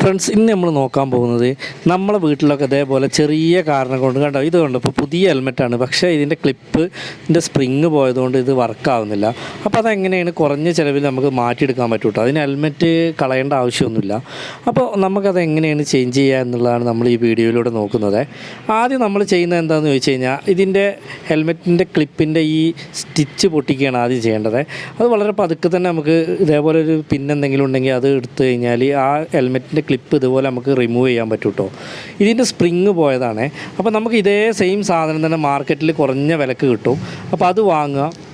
Friends ഇന്ന് നമ്മൾ നോക്കാൻ പോകുന്നത് നമ്മളെ വീട്ടിലൊക്കെ ഇതേപോലെ ചെറിയ കാരണം കൊണ്ട് കണ്ടോ? ഇത് കണ്ടോ? ഇപ്പോൾ പുതിയ ഹെൽമെറ്റാണ് പക്ഷേ ഇതിന്റെ ക്ലിപ്പ് ഇതിന്റെ സ്പ്രിങ് പോയതുകൊണ്ട് ഇത് വർക്കാവുന്നില്ല അപ്പോൾ അതെങ്ങനെയാണ് കുറഞ്ഞ ചിലവിൽ നമുക്ക് മാറ്റിയെടുക്കാൻ പറ്റൂട്ടോ? അതിന് ഹെൽമെറ്റ് കളയേണ്ട ആവശ്യമൊന്നുമില്ല. അപ്പോൾ നമുക്കത് എങ്ങനെയാണ് ചേഞ്ച് ചെയ്യുക എന്നുള്ളതാണ് നമ്മൾ ഈ വീഡിയോയിലൂടെ നോക്കുന്നത്. ആദ്യം നമ്മൾ ചെയ്യുന്നത് എന്താണെന്ന് ചോദിച്ചു കഴിഞ്ഞാൽ ഇതിന്റെ ഹെൽമെറ്റിന്റെ ക്ലിപ്പിന്റെ ഈ സ്റ്റിച്ച് പൊട്ടിക്കുകയാണ് ആദ്യം ചെയ്യേണ്ടത്. അത് വളരെ പതുക്കെ തന്നെ നമുക്ക് ഇതേപോലെ ഒരു പിന്നെന്തെങ്കിലും ഉണ്ടെങ്കിൽ അത് എടുത്തു കഴിഞ്ഞാൽ ആ ഹെൽമെറ്റിന്റെ ക്ലിപ്പ് ഇതുപോലെ നമുക്ക് റിമൂവ് ചെയ്യാൻ പറ്റും കേട്ടോ ഇതിന്റെ സ്പ്രിങ് പോയതാണ്. അപ്പോൾ നമുക്ക് ഇതേ സെയിം സാധനം തന്നെ മാർക്കറ്റിൽ കുറഞ്ഞ വിലക്ക് കിട്ടും. അപ്പോൾ അത് വാങ്ങുക.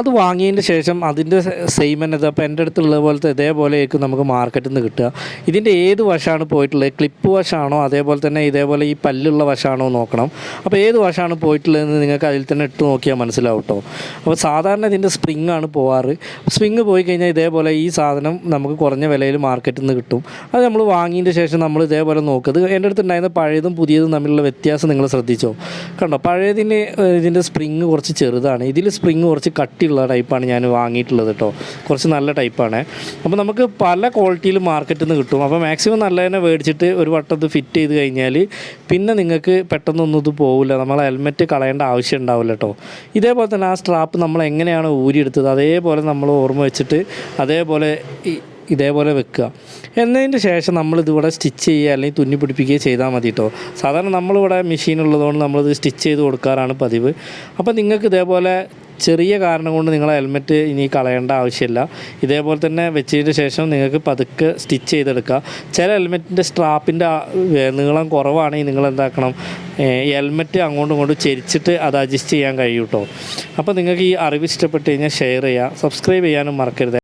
അത് വാങ്ങിയതിന് ശേഷം അതിന്റെ സെയിം തന്നെ അപ്പോൾ എന്റെ അടുത്തുള്ള പോലത്തെ ഇതേപോലെ ആയിരിക്കും നമുക്ക് മാർക്കറ്റിൽ നിന്ന് കിട്ടുക. ഇതിന്റെ ഏത് വശമാണ് പോയിട്ടുള്ളത്? ക്ലിപ്പ് വശമാണോ അതേപോലെ തന്നെ ഇതേപോലെ ഈ പല്ലുള്ള വശമാണോ നോക്കണം. അപ്പോൾ ഏത് വശമാണ് പോയിട്ടുള്ളതെന്ന് നിങ്ങൾക്ക് അതിൽ തന്നെ ഇട്ട് നോക്കിയാൽ മനസ്സിലാവും കേട്ടോ അപ്പോൾ സാധാരണ ഇതിന്റെ സ്പ്രിങ് ആണ് പോവാറ്. സ്പ്രിങ് പോയി കഴിഞ്ഞാൽ ഇതേപോലെ ഈ സാധനം നമുക്ക് കുറഞ്ഞ വിലയിൽ മാർക്കറ്റിൽ നിന്ന് കിട്ടും. അത് നമ്മൾ വാങ്ങിയതിന്റെ ശേഷം നമ്മൾ ഇതേപോലെ നോക്കുക. എന്റെ അടുത്ത് ഉണ്ടായിരുന്ന പഴയതും പുതിയതും തമ്മിലുള്ള വ്യത്യാസം നിങ്ങൾ ശ്രദ്ധിച്ചോ? കണ്ടോ? പഴയതിന് ഇതിന്റെ സ്പ്രിങ് കുറച്ച് ചെറുതാണ്. ഇതിൽ സ്പ്രിങ് കുറച്ച് കട്ടിയുള്ള ടൈപ്പാണ് ഞാൻ വാങ്ങിയിട്ടുള്ളത് കേട്ടോ കുറച്ച് നല്ല ടൈപ്പാണ് അപ്പോൾ നമുക്ക് പല ക്വാളിറ്റിയിൽ മാർക്കറ്റിൽ നിന്ന് കിട്ടും. അപ്പോൾ മാക്സിമം നല്ല തന്നെ മേടിച്ചിട്ട് ഒരു വട്ടം ഫിറ്റ് ചെയ്ത് കഴിഞ്ഞാൽ പിന്നെ നിങ്ങൾക്ക് പെട്ടെന്നൊന്നും ഇത് പോകില്ല നമ്മൾ ഹെൽമെറ്റ് കളയേണ്ട ആവശ്യം ഉണ്ടാവില്ല കേട്ടോ ഇതേപോലെ തന്നെ ആ സ്ട്രാപ്പ് നമ്മൾ എങ്ങനെയാണ് ഊരിയെടുത്തത്? അതേപോലെ നമ്മൾ ഓർമ്മ വെച്ചിട്ട് അതേപോലെ ഇതേപോലെ വെക്കുക. എന്നതിന് ശേഷം നമ്മളിതിവിടെ സ്റ്റിച്ച് ചെയ്യുക അല്ലെങ്കിൽ തുന്നി പിടിപ്പിക്കുകയോ ചെയ്താൽ മതി കേട്ടോ സാധാരണ നമ്മളിവിടെ മെഷീൻ ഉള്ളതുകൊണ്ട് നമ്മളിത് സ്റ്റിച്ച് ചെയ്ത് കൊടുക്കാറാണ് പതിവ്. അപ്പോൾ നിങ്ങൾക്ക് ഇതേപോലെ ചെറിയ കാരണം കൊണ്ട് നിങ്ങൾ ഹെൽമെറ്റ് ഇനി കളയേണ്ട ആവശ്യമില്ല. ഇതേപോലെ തന്നെ വെച്ചതിന് ശേഷം നിങ്ങൾക്ക് പതുക്കെ സ്റ്റിച്ച് ചെയ്തെടുക്കുക ചില ഹെൽമെറ്റിന്റെ സ്ട്രാപ്പിന്റെ നീളം കുറവാണെങ്കിൽ നിങ്ങൾ എന്താക്കണം ഹെൽമെറ്റ് അങ്ങോട്ടും ഇങ്ങോട്ടും ചരിച്ചിട്ട് അത് അഡ്ജസ്റ്റ് ചെയ്യാൻ കഴിയൂട്ടോ അപ്പോൾ നിങ്ങൾക്ക് ഈ അറിവ് ഇഷ്ടപ്പെട്ട് കഴിഞ്ഞാൽ ഷെയർ ചെയ്യുക. സബ്സ്ക്രൈബ് ചെയ്യാനും മറക്കരുത്.